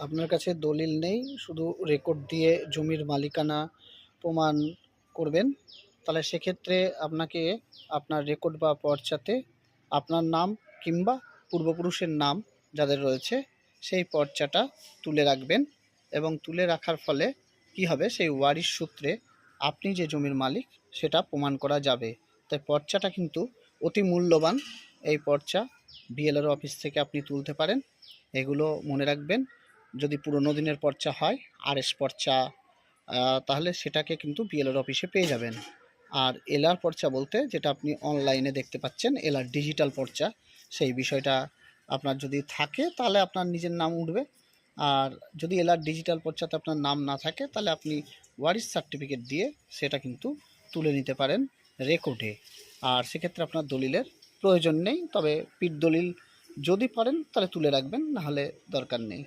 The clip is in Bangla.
আপনার কাছে দলিল নেই, শুধু রেকর্ড দিয়ে জমির মালিকানা প্রমাণ করবেন। তাহলে সেক্ষেত্রে আপনাকে আপনার রেকর্ড বা পর্চাতে আপনার নাম কিংবা পূর্বপুরুষের নাম যাদের রয়েছে, সেই পর্চাটা তুলে রাখবেন এবং তুলে রাখার ফলে কি হবে, সেই ওয়ারিশ সূত্রে আপনি যে জমির মালিক, সেটা প্রমাণ করা যাবে। তাই পর্চাটা কিন্তু অতি মূল্যবান। এই পর্চা বিএলআর অফিস থেকে আপনি তুলতে পারেন। এগুলো মনে রাখবেন। যদি পুরনো দিনের পর্চা হয়, আরএস পর্চা তাহলে সেটাকে কিন্তু বিএলআর অফিসে পেয়ে যাবেন। আর এলআর পর্চা বলতে যেটা আপনি অনলাইনে দেখতে পাচ্ছেন এলআর ডিজিটাল পর্চা, সেই বিষয়টা আপনার যদি থাকে, তাহলে আপনার নিজের নাম উঠবে। আর যদি এলআর ডিজিটাল পর্চাতে আপনার নাম না থাকে, তাহলে আপনি ওয়ারিস সার্টিফিকেট দিয়ে সেটা কিন্তু তুলে নিতে পারেন রেকর্ডে আর সেক্ষেত্রে আপনার দলিলের প্রয়োজন নেই, তবে পিঠ দলিল যদি পারেন, তাহলে তুলে রাখবেন নাহলে দরকার নেই।